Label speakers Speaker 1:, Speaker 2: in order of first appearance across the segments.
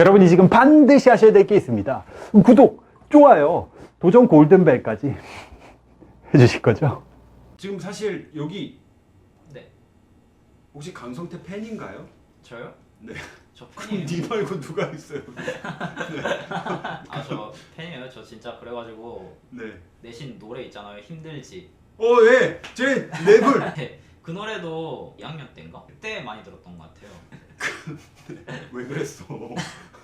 Speaker 1: 여러분이 지금 반드시 하셔야 될 게 있습니다. 구독, 좋아요, 도전 골든벨까지 해주실 거죠?
Speaker 2: 지금 사실 여기
Speaker 3: 네.
Speaker 2: 혹시 강성태 팬인가요?
Speaker 3: 저요?
Speaker 2: 네.
Speaker 3: 저 팬이에요.
Speaker 2: 니 말고 누가 있어요?
Speaker 3: 아 저 팬이에요. 저 진짜 그래가지고
Speaker 2: 네.
Speaker 3: 내신 노래 있잖아요. 힘들지.
Speaker 2: 어, 예. 제 랩을
Speaker 3: 네. 그 노래도 2학년 때인가? 그때 많이 들었던 것 같아요.
Speaker 2: 왜 그랬어?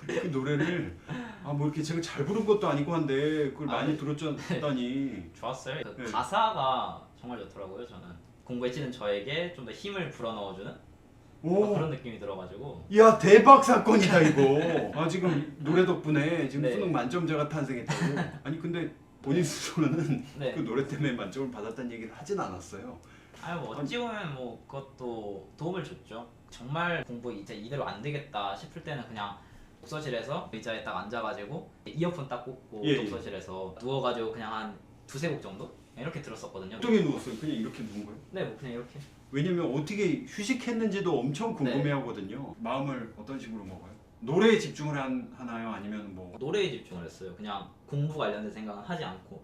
Speaker 2: 그 노래를 아 뭐 이렇게 제가 잘 부른 것도 아니고 한데 그걸
Speaker 3: 아,
Speaker 2: 많이
Speaker 3: 네.
Speaker 2: 들었다니.
Speaker 3: 좋았어요. 그
Speaker 2: 네.
Speaker 3: 가사가 정말 좋더라고요. 저는 공부에 찌든 저에게 좀 더 힘을 불어넣어주는 막
Speaker 2: 오.
Speaker 3: 그런 느낌이 들어가지고
Speaker 2: 야 대박 사건이다 이거. 아 지금 노래 덕분에 지금
Speaker 3: 네.
Speaker 2: 수능 만점자가 탄생했다고. 아니 근데 본인 스스로는
Speaker 3: 네.
Speaker 2: 그 노래 때문에 만점을 받았다는 얘기를 하진 않았어요.
Speaker 3: 아니 뭐 어찌 보면 뭐 그것도 도움을 줬죠. 정말 공부 이제 이대로 안 되겠다 싶을 때는 그냥 독서실에서 의자에 딱 앉아가지고 이어폰 딱 꽂고
Speaker 2: 예, 예.
Speaker 3: 독서실에서 누워가지고 그냥 한 두세 곡 정도 이렇게 들었었거든요.
Speaker 2: 어떻게 누웠어요? 그냥 이렇게 누운 거예요?
Speaker 3: 네, 뭐 그냥 이렇게.
Speaker 2: 왜냐면 어떻게 휴식했는지도 엄청
Speaker 3: 네.
Speaker 2: 궁금해하거든요. 마음을 어떤 식으로 먹어요? 노래에 집중을 한, 하나요? 아니면 뭐?
Speaker 3: 노래에 집중을 했어요. 그냥 공부 관련된 생각은 하지 않고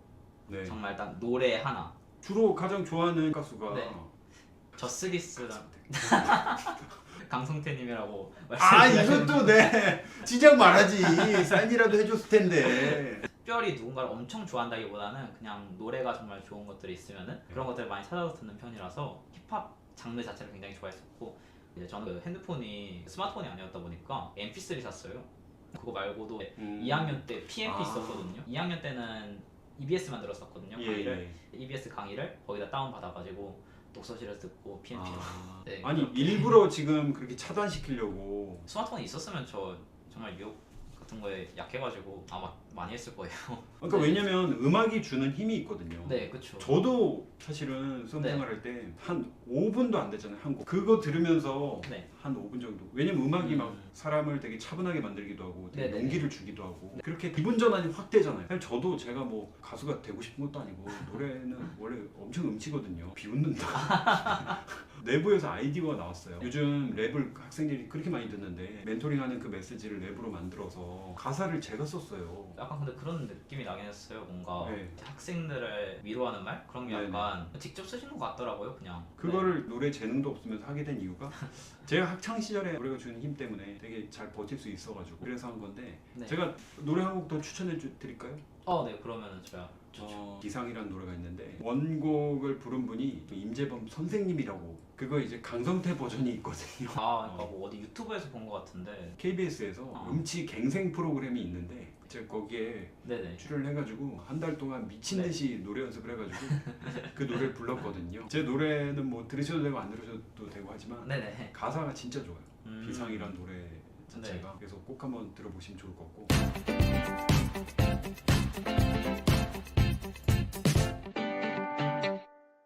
Speaker 2: 네.
Speaker 3: 정말 딱 노래 하나.
Speaker 2: 주로 가장 좋아하는 가수가
Speaker 3: 네. 저스기스랑 강성태님이라고
Speaker 2: 아
Speaker 3: 말씀하시는
Speaker 2: 이것도 네 지적 말하지 사인이라도 해줬을 텐데
Speaker 3: 특별히 누군가를 엄청 좋아한다기보다는 그냥 노래가 정말 좋은 것들이 있으면은 그런 것들을 많이 찾아서 듣는 편이라서 힙합 장르 자체를 굉장히 좋아했었고 이제 저는 그 핸드폰이 스마트폰이 아니었다 보니까 MP3 샀어요. 그거 말고도
Speaker 2: 음.
Speaker 3: 2학년 때 PMP
Speaker 2: 아.
Speaker 3: 썼거든요. 2학년 때는 EBS만 들었었거든요.
Speaker 2: 예,
Speaker 3: 강의를
Speaker 2: 예.
Speaker 3: EBS 강의를 거기다 다운 받아가지고 독서실에서 듣고 PMP.
Speaker 2: 아.
Speaker 3: 네,
Speaker 2: 아니. 일부러 지금 그렇게 차단시키려고
Speaker 3: 스마트폰이 있었으면 저 정말 유혹 같은 거에 약해가지고 아마 많이 했을 거예요.
Speaker 2: 그러니까
Speaker 3: 네.
Speaker 2: 왜냐면 음악이 주는 힘이 있거든요
Speaker 3: 네, 그렇죠.
Speaker 2: 저도 사실은 수험
Speaker 3: 네.
Speaker 2: 생활할 때 한 5분도 안 됐잖아요 한 곡 그거 들으면서
Speaker 3: 네.
Speaker 2: 한 5분 정도 왜냐면 음악이
Speaker 3: 음.
Speaker 2: 막 사람을 되게 차분하게 만들기도 하고 되게
Speaker 3: 네네네.
Speaker 2: 용기를 주기도 하고 그렇게 기분 전환이 확 되잖아요 사실 저도 제가 뭐 가수가 되고 싶은 것도 아니고 노래는 원래 엄청 음치거든요 비웃는다 내부에서 아이디어가 나왔어요 요즘 랩을 학생들이 그렇게 많이 듣는데 멘토링하는 그 메시지를 랩으로 만들어서 가사를 제가 썼어요
Speaker 3: 약간 근데 그런 느낌이 나긴 했어요. 뭔가
Speaker 2: 네.
Speaker 3: 학생들을 위로하는 말 그런 게
Speaker 2: 네네.
Speaker 3: 약간 직접 쓰신 것 같더라고요. 그냥
Speaker 2: 그거를 노래 재능도 없으면서 하게 된 이유가 제가 학창 시절에 노래가 주는 힘 때문에 되게 잘 버틸 수 있어가지고 그래서 한 건데
Speaker 3: 네.
Speaker 2: 제가 노래 한 곡 더 추천해 주- 드릴까요?
Speaker 3: 어, 네 그러면은 좋죠.
Speaker 2: 어, 기상이라는 노래가 있는데 원곡을 부른 분이 임재범 선생님이라고 그거 이제 강성태 버전이 있거든요.
Speaker 3: 아, 그러니까 뭐 어디 유튜브에서 본 것 같은데.
Speaker 2: KBS에서
Speaker 3: 아.
Speaker 2: 음치 갱생 프로그램이 있는데 제가 거기에
Speaker 3: 네네.
Speaker 2: 출연을 해가지고 한 달 동안 미친
Speaker 3: 네.
Speaker 2: 듯이 노래 연습을 해가지고 그 노래를 불렀거든요. 제 노래는 뭐 들으셔도 되고 안 들으셔도 되고 하지만
Speaker 3: 네네.
Speaker 2: 가사가 진짜 좋아요.
Speaker 3: 음.
Speaker 2: 비상이란 노래 자체가. 그래서 꼭 한번 들어보시면 좋을 것 같고